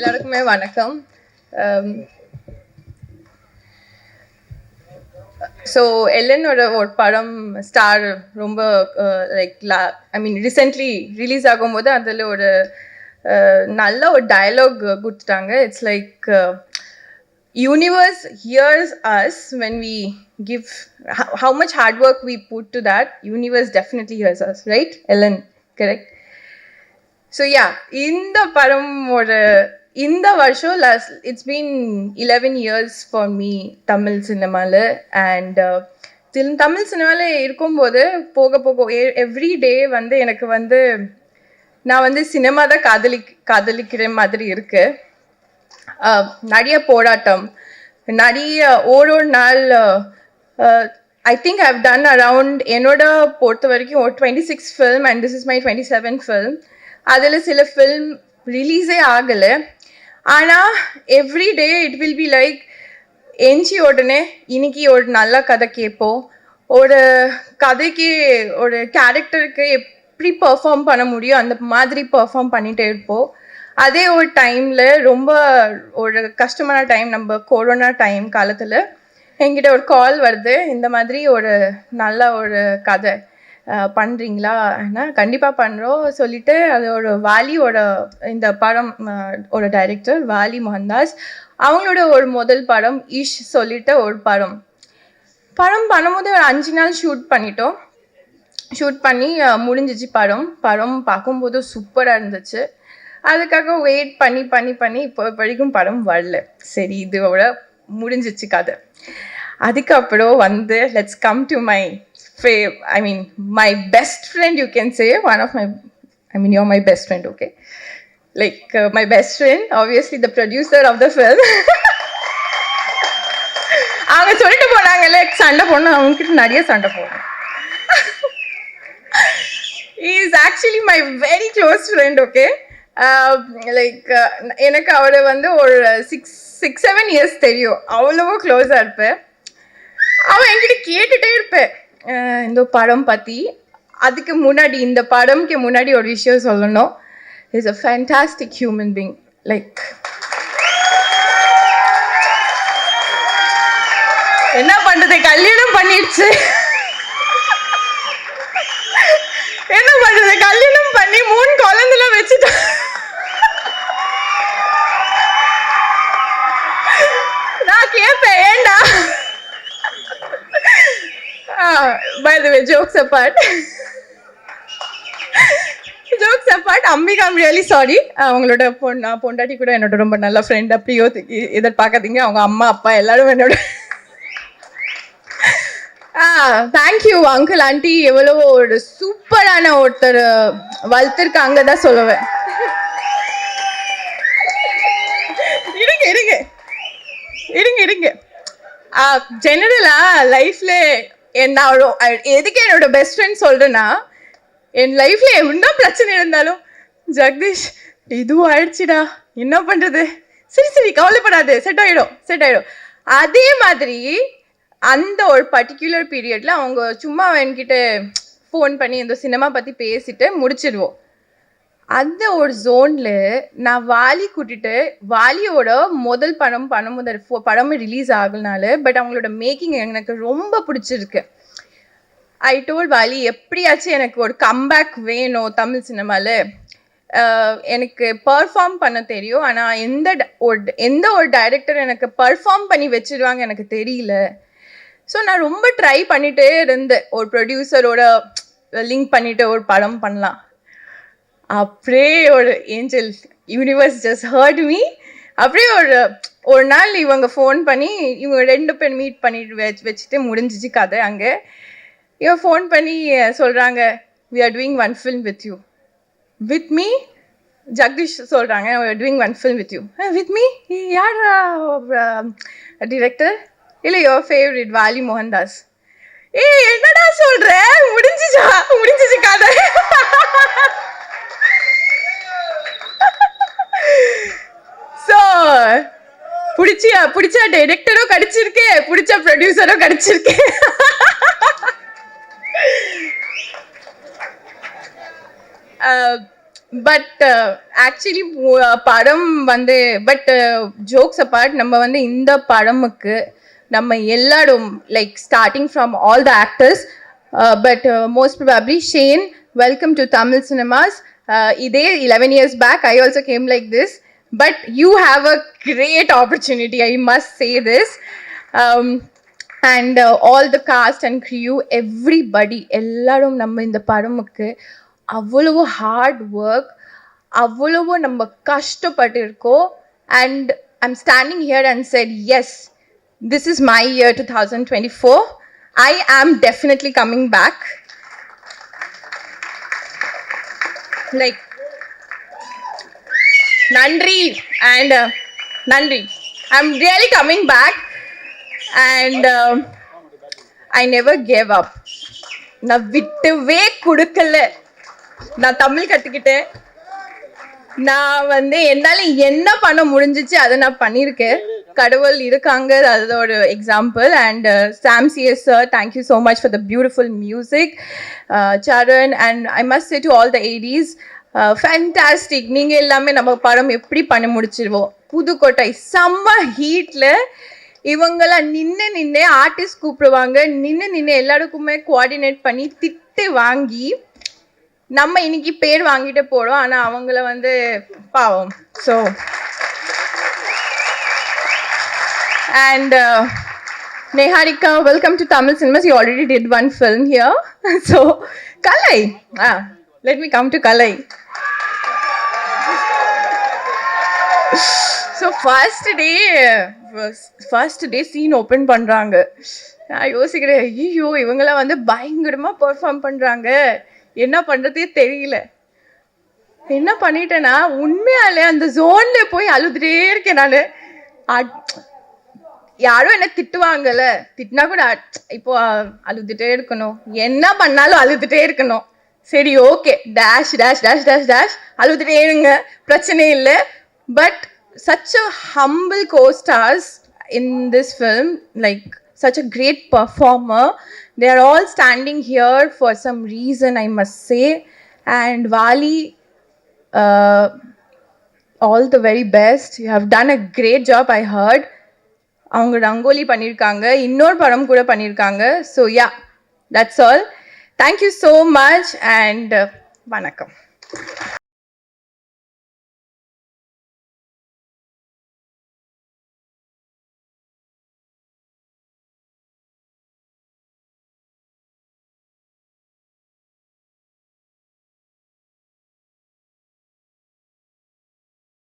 எல்லாருக்குமே வணக்கம் ஸோ எல்லனோட ஒரு படம் ஸ்டார் ரொம்ப லைக் லா ஐ மீன் ரீசென்ட்லி ரிலீஸ் ஆகும்போது அதில் ஒரு நல்ல ஒரு டயலாக் கொடுத்துட்டாங்க it's like universe hears us when we give how much hard work we put to that universe definitely hears us right Ellan correct so yeah இந்த படமோட இந்த வருஷம் last it's been eleven years for me Tamil சினிமாவில் uh, and Tamil சினிமாவில் இருக்கும்போது போக போக every day வந்து எனக்கு வந்து நான் வந்து சினிமா தான் காதலி காதலிக்கிற மாதிரி இருக்கு. நிறைய போராட்டம் நிறைய ஒரு ஒரு நாள் I think I've done around என்னோட பொறுத்த வரைக்கும் ஒரு twenty six film and this is my twenty seven film அதில் சில ஃபில்ம் ரிலீஸே ஆகலை. ஆனால் every day it will be like எஞ்சி உடனே இன்னைக்கு ஒரு நல்ல கதை கேட்போம். ஒரு கதைக்கு ஒரு கேரக்டருக்கு எப்படி பர்ஃபார்ம் பண்ண முடியும் அந்த மாதிரி பெர்ஃபார்ம் பண்ணிகிட்டே இருப்போம். அதே ஒரு டைமில் ரொம்ப ஒரு கஷ்டமான டைம் நம்ம கொரோனா டைம் காலத்தில் என்கிட்ட ஒரு கால் வருது. இந்த மாதிரி ஒரு நல்ல ஒரு கதை. பண்ணுறீங்களா ஆனால் கண்டிப்பாக பண்ணுறோம் சொல்லிட்டு அதோட வாலியோட இந்த படம் ஒரு டைரக்டர் வாலி மோகன்தாஸ் அவங்களோட ஒரு முதல் படம் ஈஷ் சொல்லிட்டு ஒரு படம். படம் பண்ணும்போது ஒரு அஞ்சு நாள் ஷூட் பண்ணிட்டோம். ஷூட் பண்ணி முடிஞ்சிச்சு படம். படம் பார்க்கும்போது சூப்பராக இருந்துச்சு. அதுக்காக வெயிட் பண்ணி பண்ணி பண்ணி இப்போ வரைக்கும் படம் வரல. சரி இதோட முடிஞ்சிச்சு கதை. அதுக்கப்புறம் வந்து லெட்ஸ் கம் டு மை ஃபே I mean best best friend you can say one of my I mean my best friend friend okay like my best friend obviously the producer of the film. அவங்க சொல்லிட்டு போனாங்கல்ல சண்டை போடணும். அவங்க கிட்ட நிறைய சண்டை போடணும் is actually my very close friend okay like எனக்கு அவரை வந்து ஒரு சிக்ஸ் சிக்ஸ் செவன் இயர்ஸ் தெரியும். அவ்வளவோ க்ளோஸாக இருப்பேன். அவன் என்கிட்ட கேட்டுட்டே இருப்பேன். இந்த படம் பற்றி அதுக்கு முன்னாடி இந்த படம்க்கு முன்னாடி ஒரு விஷயம் சொல்லணும். Is a fantastic human being like என்ன பண்றது? கல்யாணம் பண்ணிடுச்சு. என்ன பண்றது? கல்யாணம் பண்ணி மூணு குழந்தைல வச்சுட்டா by the way jokes apart jokes apart Ambika I'm really sorry அவங்களோட பொண்ணு பொண்டாட்டி கூட என்னோட ரொம்ப நல்ல ஃப்ரெண்ட் அப்படியோ எதிர்பார்க்காதீங்க. அவங்க அம்மா அப்பா எல்லாரும் என்னோட ஆ தேங்க்யூ அங்கிள் ஆண்டி எவ்வளோ ஒரு சூப்பரான ஒருத்தர் வளர்த்துருக்காங்க தான் சொல்லுவேன். இருங்க இருங்க. இருங்க இருங்க. ஜெனரலா லைஃப்ல என்னோட எதுக்கு என்னோட பெஸ்ட் ஃப்ரெண்ட் சொல்றேன்னா என் லைஃப்ல என்ன பிரச்சனை இருந்தாலும் ஜெகதீஷ் இதுவும் ஆயிடுச்சுடா. என்ன பண்றது? சரி சரி கவலைப்படாது. செட் ஆயிடும். செட் ஆயிடும். அதே மாதிரி அந்த ஒரு பர்டிகுலர் பீரியட்ல அவங்க சும்மா என்கிட்ட ஃபோன் பண்ணி இந்த சினிமா பத்தி பேசிட்டு முடிச்சிடுவோம் அந்த ஒரு ஜோன்ல நான் வாலி கூட்டிட்டு வாலியோட முதல் படம் பண்ணும்போது ஃபோ- படமும் ரிலீஸ் ஆகுனால பட் அவங்களோட மேக்கிங் எனக்கு ரொம்ப பிடிச்சிருக்கு. ஐ டோல் வாலி எப்படியாச்சும் எனக்கு ஒரு கம்பேக் வேணும் தமிழ் சினிமாவில் எனக்கு பர்ஃபார்ம் பண்ண தெரியும் ஆனால் எந்த ட- ஒரு எந்த ஒரு டைரக்டர் எனக்கு பர்ஃபார்ம் பண்ணி வச்சிருவாங்க எனக்கு தெரியல. ஸோ நான் ரொம்ப ட்ரை பண்ணிகிட்டே இருந்தேன். ஒரு ப்ரொடியூசரோட லிங்க் பண்ணிவிட்டு ஒரு படம் பண்ணலாம். அப்படியே ஒரு angel universe just hurt me அப்படியே ஒரு ஒரு நாள் இவங்க ஃபோன் பண்ணி இவங்க ரெண்டு பேர் மீட் பண்ணிட்டு வச்சு வச்சுட்டு முடிஞ்சிச்சு கதை அங்கே. இவன் ஃபோன் பண்ணி சொல்கிறாங்க we are doing one film with you with me Jagadish சொல்கிறாங்க doing one film with you with me யார் டிரெக்டர் இல்லை யுவர் ஃபேவரட் வாலி மோகன்தாஸ் ஏய் என்னடா சொல்கிற முடிஞ்சிச்சா? முடிஞ்சிச்சு கதை ஸோ பிடிச்சியா? பிடிச்ச டைரக்டரும் கிடைச்சிருக்கு பிடிச்ச ப்ரொடியூசரும் கிடைச்சிருக்கு. பட் ஆக்சுவலி படம் வந்து பட் ஜோக்ஸ் அப்பார்ட் நம்ம வந்து இந்த படமுக்கு நம்ம எல்லாரும் like starting from all the actors but most probably Shane welcome to Tamil cinemas இதே eleven years back I also came like this but you have a great opportunity I must say this and all the cast and crew everybody எல்லாரும் நம்ம இந்த படமுக்கு அவ்வளவு hard work அவ்வளவு நம்ம கஷ்டப்பட்டு இருக்கோம் and I'm standing here and said yes this is my year two thousand twenty four I am definitely coming back like நன்றி and நன்றி. I am really coming back and I never gave up நான் விட்டுவே கொடுக்கல. நான் தமிழ் கற்றுக்கிட்டேன் நான் வந்து என்னால் என்ன பண்ண முடிஞ்சிச்சு அதை நான் பண்ணியிருக்கேன். கடவுள் இருக்காங்க அதோட example and Sam CS sir thank you so much for the beautiful music Saran and I must say to all the ADs fantastic நீங்கள் எல்லாமே நம்ம படம் எப்படி பண்ணி முடிச்சிருவோம்? புதுக்கோட்டை. செம்ம ஹீட்டில் இவங்கெல்லாம் நின்று நின்று ஆர்டிஸ்ட் கூப்பிடுவாங்க. நின்று நின்று எல்லாருக்குமே கோஆர்டினேட் பண்ணி திட்டு வாங்கி நம்ம இன்னைக்கு பேர் வாங்கிட்டு போகிறோம் ஆனால் அவங்கள வந்து பாவம். So and Niharika welcome to Tamil cinemas you already did one film here so Kalai ah let me come to Kalai so first day first day scene open பண்ணுறாங்க நான் யோசிக்கிறேன் ஐயோ இவங்களாம் வந்து பயங்கரமாக பெர்ஃபார்ம் பண்ணுறாங்க என்ன பண்ணுறதே தெரியல. என்ன பண்ணிட்டேன்னா உண்மையாலே அந்த ஜோன்ல போய் அழுதுட்டே இருக்கேன் நான். யாரும் என்ன திட்டுவாங்கல்ல. திட்டினா கூட இப்போ அழுதுட்டே இருக்கணும். என்ன பண்ணாலும் அழுதுட்டே இருக்கணும். சரி okay dash dash dash dash dash அழுதுட்டே இருங்க பிரச்சனை இல்லை but such a humble go in this film like such a great performer they are all standing here for some reason I must say and Vaali all the very best you have done a great job I heard அவங்க ரங்கோலி பண்ணியிருக்காங்க இன்னொரு படம் கூட பண்ணியிருக்காங்க so yeah that's all thank you so much and வணக்கம்.